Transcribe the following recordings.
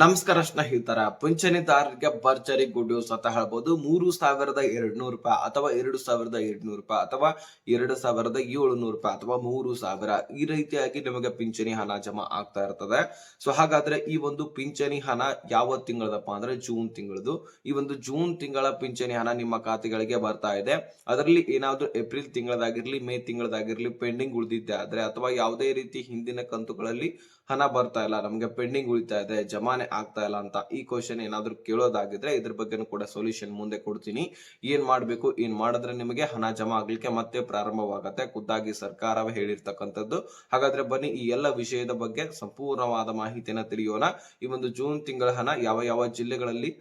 ನಮಸ್ಕಾರ ಸ್ನೇಹಿತರ ಪಿಂಚಣಿದಾರರಿಗೆ ಭರ್ಜರಿ ಗುಡ್ ನ್ಯೂಸ್ ಅಂತ ಹೇಳ್ಬೋದು. ಮೂರು ಸಾವಿರದ ಎರಡ್ನೂರು ರೂಪಾಯಿ ಅಥವಾ ಎರಡು ಸಾವಿರದ ಎರಡ್ನೂರು ರೂಪಾಯಿ ಅಥವಾ ಎರಡು ಸಾವಿರದ ಏಳುನೂರು ರೂಪಾಯಿ ಅಥವಾ ಮೂರು ಸಾವಿರ ಈ ರೀತಿಯಾಗಿ ನಿಮಗೆ ಪಿಂಚಣಿ ಹಣ ಜಮಾ ಆಗ್ತಾ ಇರ್ತದೆ. ಸೊ ಹಾಗಾದ್ರೆ ಈ ಒಂದು ಪಿಂಚಣಿ ಹಣ ಯಾವ ತಿಂಗಳದಪ್ಪ ಅಂದ್ರೆ ಜೂನ್ ತಿಂಗಳದು. ಈ ಒಂದು ಜೂನ್ ತಿಂಗಳ ಪಿಂಚಣಿ ಹಣ ನಿಮ್ಮ ಖಾತೆಗಳಿಗೆ ಬರ್ತಾ ಇದೆ. ಅದರಲ್ಲಿ ಏನಾದ್ರೂ ಏಪ್ರಿಲ್ ತಿಂಗಳದಾಗಿರ್ಲಿ, ಮೇ ತಿಂಗಳದಾಗಿರ್ಲಿ ಪೆಂಡಿಂಗ್ ಉಳಿದಿದ್ದೆ ಆದ್ರೆ ಅಥವಾ ಯಾವುದೇ ರೀತಿ ಹಿಂದಿನ ಕಂತುಗಳಲ್ಲಿ ಹಣ ಬರ್ತಾ ಇಲ್ಲ, ನಮಗೆ ಪೆಂಡಿಂಗ್ ಉಳಿತಾ ಇದೆ, ಜಮಾನೆ ಆಗ್ತಾ ಇಲ್ಲ ಅಂತ ಈ ಕ್ವಶನ್ ಏನಾದ್ರೂ ಕೇಳೋದಾಗಿದ್ರೆ ಇದ್ರ ಬಗ್ಗೆನೂ ಕೂಡ ಸೊಲ್ಯೂಷನ್ ಮುಂದೆ ಕೊಡ್ತೀನಿ. ಏನ್ ಮಾಡ್ಬೇಕು, ಏನ್ ಮಾಡಿದ್ರೆ ನಿಮಗೆ ಹಣ ಜಮಾ ಆಗ್ಲಿಕ್ಕೆ ಮತ್ತೆ ಪ್ರಾರಂಭವಾಗತ್ತೆ? ಖುದ್ದಾಗಿ ಸರ್ಕಾರವೇ ಹೇಳಿರ್ತಕ್ಕಂಥದ್ದು. ಹಾಗಾದ್ರೆ ಬನ್ನಿ, ಈ ಎಲ್ಲ ವಿಷಯದ ಬಗ್ಗೆ ಸಂಪೂರ್ಣವಾದ ಮಾಹಿತಿಯನ್ನ ತಿಳಿಯೋಣ. ಈ ಒಂದು ಜೂನ್ ತಿಂಗಳ ಹಣ ಯಾವ ಯಾವ ಜಿಲ್ಲೆಗಳಲ್ಲಿ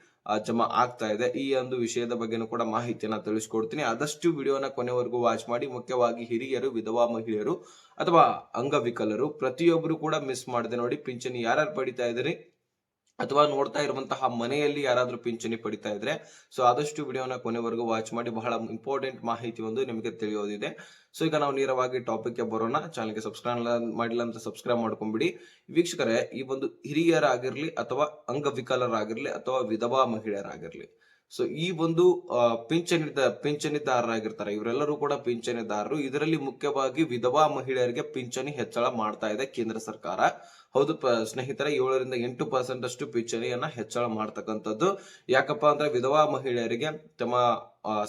ಜಮಾ ಆಗ್ತಾ ಇದೆ, ಈ ಒಂದು ವಿಷಯದ ಬಗ್ಗೆನೂ ಕೂಡ ಮಾಹಿತಿಯನ್ನ ತಿಳಿಸ್ಕೊಡ್ತೀನಿ. ಆದಷ್ಟು ವಿಡಿಯೋನ ಕೊನೆವರೆಗೂ ವಾಚ್ ಮಾಡಿ, ಮುಖ್ಯವಾಗಿ ಹಿರಿಯರು, ವಿಧವಾ ಮಹಿಳೆಯರು ಅಥವಾ ಅಂಗವಿಕಲರು, ಪ್ರತಿಯೊಬ್ಬರು ಕೂಡ ಮಿಸ್ ಮಾಡಿದೆ ನೋಡಿ. ಪಿಂಚಣಿ ಯಾರ್ಯಾರು ಪಡಿತಾ ಇದ್ದೀರಿ? ಅಥವಾ ನೋಡ್ತಾ ಇರುವಂತಹ ಮನೆಯಲ್ಲಿ ಯಾರಾದ್ರೂ ಪಿಂಚಣಿ ಪಡಿತಾ ಇದ್ರೆ ಸೊ ಆದಷ್ಟು ವಿಡಿಯೋನ ಕೊನೆವರೆಗೂ ವಾಚ್ ಮಾಡಿ ಬಹಳ ಇಂಪಾರ್ಟೆಂಟ್ ಮಾಹಿತಿ ಒಂದು ನಿಮಗೆ ತಿಳಿಯೋದಿದೆ. ಸೊ ಈಗ ನಾವು ನೇರವಾಗಿ ಟಾಪಿಕ್ಗೆ ಬರೋಣ. ಚಾನಲ್ಗೆ ಸಬ್ಸ್ಕ್ರೈಬ್ ಮಾಡಿಲ್ಲ ಅಂತ ಸಬ್ಸ್ಕ್ರೈಬ್ ಮಾಡ್ಕೊಂಡ್ಬಿಡಿ ವೀಕ್ಷಕರೇ, ಈ ಒಂದು ಹಿರಿಯರಾಗಿರ್ಲಿ ಅಥವಾ ಅಂಗವಿಕಲರಾಗಿರ್ಲಿ ಅಥವಾ ವಿಧವಾ ಮಹಿಳೆಯರಾಗಿರ್ಲಿ ಸೊ ಈ ಒಂದು ಪಿಂಚಣಿ ಪಿಂಚಣಿದ, ಪಿಂಚಣಿದಾರರಾಗಿರ್ತಾರೆ. ಇವರೆಲ್ಲರೂ ಕೂಡ ಪಿಂಚಣಿದಾರರು. ಇದರಲ್ಲಿ ಮುಖ್ಯವಾಗಿ ವಿಧವಾ ಮಹಿಳೆಯರಿಗೆ ಪಿಂಚಣಿ ಹೆಚ್ಚಳ ಮಾಡ್ತಾ ಇದೆ ಕೇಂದ್ರ ಸರ್ಕಾರ. ಹೌದು ಸ್ನೇಹಿತರೆ, ಏಳರಿಂದ ಎಂಟು ಪರ್ಸೆಂಟ್ ಅಷ್ಟು ಪಿಂಚಣಿಯನ್ನ ಹೆಚ್ಚಳ ಮಾಡ್ತಕ್ಕಂಥದ್ದು. ಯಾಕಪ್ಪ ಅಂದ್ರೆ ವಿಧವಾ ಮಹಿಳೆಯರಿಗೆ ತಮ್ಮ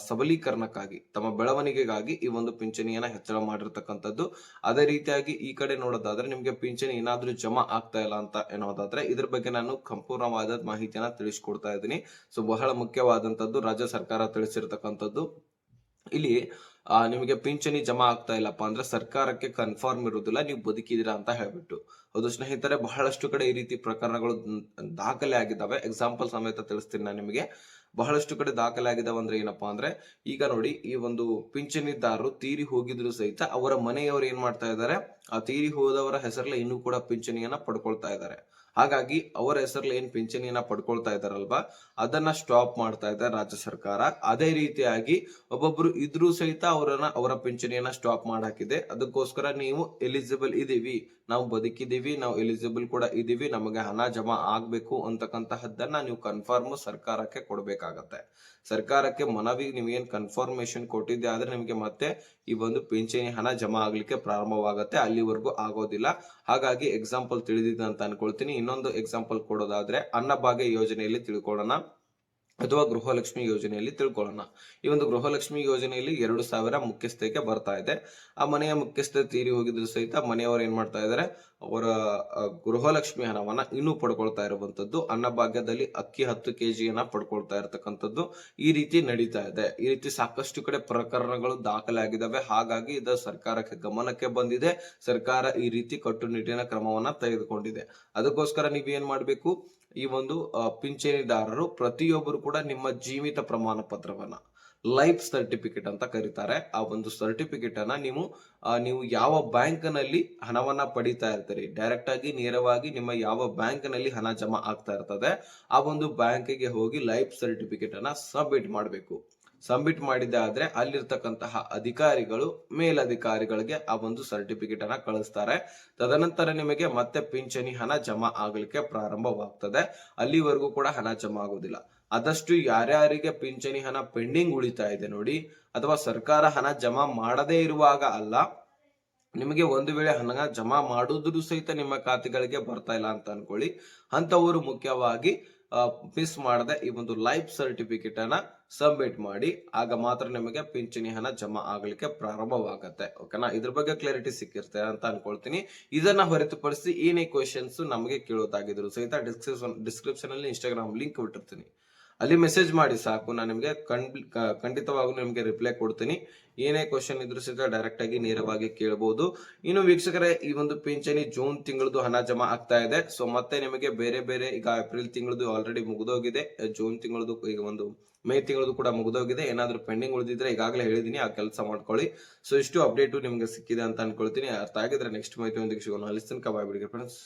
ಸಬಲೀಕರಣಕ್ಕಾಗಿ, ತಮ್ಮ ಬೆಳವಣಿಗೆಗಾಗಿ ಈ ಒಂದು ಪಿಂಚಣಿಯನ್ನ ಹೆಚ್ಚಳ ಮಾಡಿರ್ತಕ್ಕಂಥದ್ದು. ಅದೇ ರೀತಿಯಾಗಿ ಈ ಕಡೆ ನೋಡೋದಾದ್ರೆ ನಿಮ್ಗೆ ಪಿಂಚಣಿ ಏನಾದ್ರೂ ಜಮಾ ಆಗ್ತಾ ಇಲ್ಲ ಅಂತ ಏನೋದಾದ್ರೆ ಇದ್ರ ಬಗ್ಗೆ ನಾನು ಸಂಪೂರ್ಣವಾದ ಮಾಹಿತಿಯನ್ನ ತಿಳಿಸ್ಕೊಡ್ತಾ ಇದ್ದೀನಿ. ಸೊ, ಬಹಳ ಮುಖ್ಯವಾದಂತದ್ದು ರಾಜ್ಯ ಸರ್ಕಾರ ತಿಳಿಸಿರ್ತಕ್ಕಂಥದ್ದು. ಇಲ್ಲಿ ನಿಮಗೆ ಪಿಂಚಣಿ ಜಮಾ ಆಗ್ತಾ ಇಲ್ಲಪ್ಪ ಅಂದ್ರೆ ಸರ್ಕಾರಕ್ಕೆ ಕನ್ಫರ್ಮ್ ಇರುವುದಿಲ್ಲ, ನೀವು ಬದುಕಿದೀರಾ ಅಂತ ಹೇಳ್ಬಿಟ್ಟು. ಹೌದು ಸ್ನೇಹಿತರೆ, ಬಹಳಷ್ಟು ಕಡೆ ಈ ರೀತಿ ಪ್ರಕರಣಗಳು ದಾಖಲೆ ಆಗಿದ್ದಾವೆ. ಎಕ್ಸಾಂಪಲ್ ಸಮೇತ ತಿಳಿಸ್ತೀನಿ ನಾನು ನಿಮಗೆ. ಬಹಳಷ್ಟು ಕಡೆ ದಾಖಲೆ ಆಗಿದಾವೆ ಅಂದ್ರೆ ಏನಪ್ಪಾ ಅಂದ್ರೆ, ಈಗ ನೋಡಿ ಈ ಒಂದು ಪಿಂಚಣಿದಾರರು ತೀರಿ ಹೋಗಿದ್ರು ಸಹಿತ ಅವರ ಮನೆಯವರು ಏನ್ ಮಾಡ್ತಾ ಇದ್ದಾರೆ, ಆ ತೀರಿ ಹೋದವರ ಹೆಸರಲ್ಲಿ ಇನ್ನೂ ಕೂಡ ಪಿಂಚಣಿಯನ್ನ ಪಡ್ಕೊಳ್ತಾ ಇದ್ದಾರೆ. ಹಾಗಾಗಿ ಅವರ ಹೆಸರಲ್ಲಿ ಏನ್ ಪಿಂಚಣಿಯನ್ನ ಪಡ್ಕೊಳ್ತಾ ಇದಾರಲ್ವಾ ಅದನ್ನ ಸ್ಟಾಪ್ ಮಾಡ್ತಾ ಇದೆ ರಾಜ್ಯ ಸರ್ಕಾರ. ಅದೇ ರೀತಿಯಾಗಿ ಒಬ್ಬೊಬ್ರು ಇದ್ರೂ ಸಹಿತ ಅವರನ್ನ, ಅವರ ಪಿಂಚಣಿಯನ್ನ ಸ್ಟಾಪ್ ಮಾಡಾಕಿದೆ. ಅದಕ್ಕೋಸ್ಕರ ನೀವು ಎಲಿಜಿಬಲ್ ಇದೀವಿ. ನಾವು ಬದುಕಿದೀವಿ, ನಾವು ಎಲಿಜಿಬಲ್ ಕೂಡ ಇದೀವಿ. ನಮಗೆ ಹಣ ಜಮಾ ಆಗ್ಬೇಕು ಅಂತಕ್ಕಂತಹದ್ದನ್ನ ನೀವು ಕನ್ಫರ್ಮ್ ಸರ್ಕಾರಕ್ಕೆ ಕೊಡ್ಬೇಕಾಗತ್ತೆ ಸರ್ಕಾರಕ್ಕೆ ಮನವಿ ನಿಮಗೆ ಕನ್ಫರ್ಮೇಶನ್ ಕೊಟ್ಟಿದ್ದೆ ಆದ್ರೆ ನಿಮಗೆ ಮತ್ತೆ ಈ ಒಂದು ಪಿಂಚಣಿ ಹಣ ಜಮಾ ಆಗ್ಲಿಕ್ಕೆ ಪ್ರಾರಂಭವಾಗತ್ತೆ, ಅಲ್ಲಿವರೆಗೂ ಆಗೋದಿಲ್ಲ. ಹಾಗಾಗಿ ಎಕ್ಸಾಂಪಲ್ ತಿಳಿದಿದೆ ಅಂತ ಅನ್ಕೊಳ್ತೀನಿ. ಇನ್ನೊಂದು ಎಕ್ಸಾಂಪಲ್ ಕೊಡೋದಾದ್ರೆ ಅನ್ನಭಾಗ್ಯ ಯೋಜನೆಯಲ್ಲಿ ತಿಳ್ಕೊಳ್ಳೋಣ ಅಥವಾ ಗೃಹಲಕ್ಷ್ಮಿ ಯೋಜನೆಯಲ್ಲಿ ತಿಳ್ಕೊಳ್ಳೋಣ. ಈ ಒಂದು ಗೃಹಲಕ್ಷ್ಮಿ ಯೋಜನೆಯಲ್ಲಿ ಎರಡು ಸಾವಿರ ಮುಖ್ಯಸ್ಥೆಗೆ ಬರ್ತಾ ಇದೆ. ಆ ಮನೆಯ ಮುಖ್ಯಸ್ಥೆ ತೀರಿ ಹೋಗಿದ್ರು ಸಹಿತ ಮನೆಯವರು ಏನ್ ಮಾಡ್ತಾ ಇದ್ದಾರೆ? ಅವರ ಗೃಹಲಕ್ಷ್ಮಿ ಹಣವನ್ನ ಇನ್ನೂ ಪಡ್ಕೊಳ್ತಾ ಇರುವಂತದ್ದು, ಅನ್ನಭಾಗ್ಯದಲ್ಲಿ ಅಕ್ಕಿ ಹತ್ತು ಕೆಜಿಯನ್ನ ಪಡ್ಕೊಳ್ತಾ ಇರತಕ್ಕಂಥದ್ದು ಈ ರೀತಿ ನಡೀತಾ ಇದೆ. ಈ ರೀತಿ ಸಾಕಷ್ಟು ಕಡೆ ಪ್ರಕರಣಗಳು ದಾಖಲೆ ಆಗಿದಾವೆ ಹಾಗಾಗಿ ಇದು ಸರ್ಕಾರಕ್ಕೆ ಗಮನಕ್ಕೆ ಬಂದಿದೆ. ಸರ್ಕಾರ ಈ ರೀತಿ ಕಟ್ಟುನಿಟ್ಟಿನ ಕ್ರಮವನ್ನ ತೆಗೆದುಕೊಂಡಿದೆ. ಅದಕ್ಕೋಸ್ಕರ ನೀವೇನ್ ಏನ್ ಮಾಡ್ಬೇಕು? ಈ ಒಂದು ಪಿಂಚಣಿದಾರರು ಪ್ರತಿಯೊಬ್ಬರು ಕೂಡ ನಿಮ್ಮ ಜೀವಿತ ಪ್ರಮಾಣ ಪತ್ರವನ್ನ ಲೈಫ್ ಸರ್ಟಿಫಿಕೇಟ್ ಅಂತ ಕರೀತಾರೆ. ಆ ಒಂದು ಸರ್ಟಿಫಿಕೇಟ್ ಅನ್ನ ನೀವು ನೀವು ಯಾವ ಬ್ಯಾಂಕ್ನಲ್ಲಿ ಹಣವನ್ನ ಪಡಿತಾ ಇರ್ತೀರಿ. ಡೈರೆಕ್ಟ್ ಆಗಿ, ನೇರವಾಗಿ ನಿಮ್ಮ ಯಾವ ಬ್ಯಾಂಕ್ನಲ್ಲಿ ಹಣ ಜಮಾ ಆಗ್ತಾ ಇರ್ತದೆ, ಆ ಒಂದು ಬ್ಯಾಂಕಿಗೆ ಹೋಗಿ ಲೈಫ್ ಸರ್ಟಿಫಿಕೇಟ್ ಅನ್ನ ಸಬ್ಮಿಟ್ ಮಾಡಬೇಕು. ಸಬ್ಮಿಟ್ ಮಾಡಿದ್ದೆ ಆದ್ರೆ ಅಲ್ಲಿರ್ತಕ್ಕಂತಹ ಅಧಿಕಾರಿಗಳು, ಮೇಲಧಿಕಾರಿಗಳಿಗೆ ಆ ಒಂದು ಸರ್ಟಿಫಿಕೇಟ್ ಅನ್ನ ಕಳಿಸ್ತಾರೆ. ತದನಂತರ ನಿಮಗೆ ಮತ್ತೆ ಪಿಂಚಣಿ ಹಣ ಜಮಾ ಆಗಲಿಕ್ಕೆ ಪ್ರಾರಂಭವಾಗ್ತದೆ. ಅಲ್ಲಿವರೆಗೂ ಕೂಡ ಹಣ ಜಮಾ ಆಗೋದಿಲ್ಲ. ಆದಷ್ಟು ಯಾರ್ಯಾರಿಗೆ ಪಿಂಚಣಿ ಹಣ ಪೆಂಡಿಂಗ್ ಉಳಿತಾ ಇದೆ ನೋಡಿ, ಅಥವಾ ಸರ್ಕಾರ ಹಣ ಜಮಾ ಮಾಡದೇ ಇರುವಾಗ ಅಲ್ಲ, ನಿಮಗೆ ಒಂದು ವೇಳೆ ಹಣ ಜಮಾ ಮಾಡುದ್ರು ಸಹಿತ ನಿಮ್ಮ ಖಾತೆಗಳಿಗೆ ಬರ್ತಾ ಇಲ್ಲ ಅಂತ ಅನ್ಕೊಳ್ಳಿ. ಅಂತವರು ಮುಖ್ಯವಾಗಿ ಮಿಸ್ ಮಾಡದೆ ಈ ಒಂದು ಲೈಫ್ ಸರ್ಟಿಫಿಕೇಟ್ ಅನ್ನ ಸಬ್ಮಿಟ್ ಮಾಡಿ, ಆಗ ಮಾತ್ರ ನಿಮಗೆ ಪಿಂಚಣಿ ಹಣ ಜಮಾ ಆಗಲಿಕ್ಕೆ ಪ್ರಾರಂಭವಾಗತ್ತೆ. ಓಕೆನಾ ಇದ್ರ ಬಗ್ಗೆ ಕ್ಲಾರಿಟಿ ಸಿಕ್ಕಿರುತ್ತೆ ಅಂತ ಅನ್ಕೊಳ್ತೀನಿ. ಇದನ್ನ ಹೊರತುಪಡಿಸಿ ಏನೇ ಕ್ವಶನ್ಸ್ ನಮಗೆ ಕೇಳೋದಾಗಿದ್ರು ಸಹಿತ ಡಿಸ್ಕ್ರಿಪ್ಷನ್ ಡಿಸ್ಕ್ರಿಪ್ಷನ್ ಅಲ್ಲಿ ಇನ್ಸ್ಟಾಗ್ರಾಮ್ ಲಿಂಕ್ ಬಿಟ್ಟಿರ್ತೀನಿ ಅಲ್ಲಿ ಮೆಸೇಜ್ ಮಾಡಿ, ಸಾಕು, ನಾನು ನಿಮಗೆ ಖಂಡಿತವಾಗೂ ನಿಮಗೆ ರಿಪ್ಲೈ ಕೊಡ್ತೀನಿ. ಏನೇ ಕ್ವಶನ್ ಇದ್ರು ಸಹಿತ ಡೈರೆಕ್ಟ್ ಆಗಿ ನೇರವಾಗಿ ಕೇಳಬಹುದು ಇನ್ನು ವೀಕ್ಷಕರೇ, ಈ ಒಂದು ಪಿಂಚಣಿ ಜೂನ್ ತಿಂಗಳದು ಹಣ ಜಮಾ ಆಗ್ತಾ ಇದೆ. ಸೊ ಮತ್ತೆ ನಿಮಗೆ ಬೇರೆ ಬೇರೆ ಈಗ ಏಪ್ರಿಲ್ ತಿಂಗಳದು ಆಲ್ರೆಡಿ ಮುಗಿದೋಗಿದೆ. ಜೂನ್ ತಿಂಗಳದು ಈಗ ಒಂದು ಮೇ ತಿಂಗಳದು ಕೂಡ ಮುಗಿದೋಗಿದೆ. ಏನಾದ್ರೂ ಪೆಂಡಿಂಗ್ ಉಳಿದಿದ್ರೆ ಈಗಾಗಲೇ ಹೇಳಿದೀನಿ, ಆ ಕೆಲಸ ಮಾಡ್ಕೊಳ್ಳಿ. ಸೊ ಇಷ್ಟು ಅಪ್ಡೇಟು ನಿಮಗೆ ಸಿಕ್ಕಿದೆ ಅಂತ ಅನ್ಕೊಳ್ತೀನಿ. ಅರ್ಥ ಆಗಿದ್ರೆ ನೆಕ್ಸ್ಟ್ ಮಾಹಿತಿ ಒಂದಿಗೆ ಸಿಗೋಣ. ಅಲ್ಲಿ ತನಕ ಬಾಯ್ ಬಿಡಿಗೆ ಫ್ರೆಂಡ್ಸ್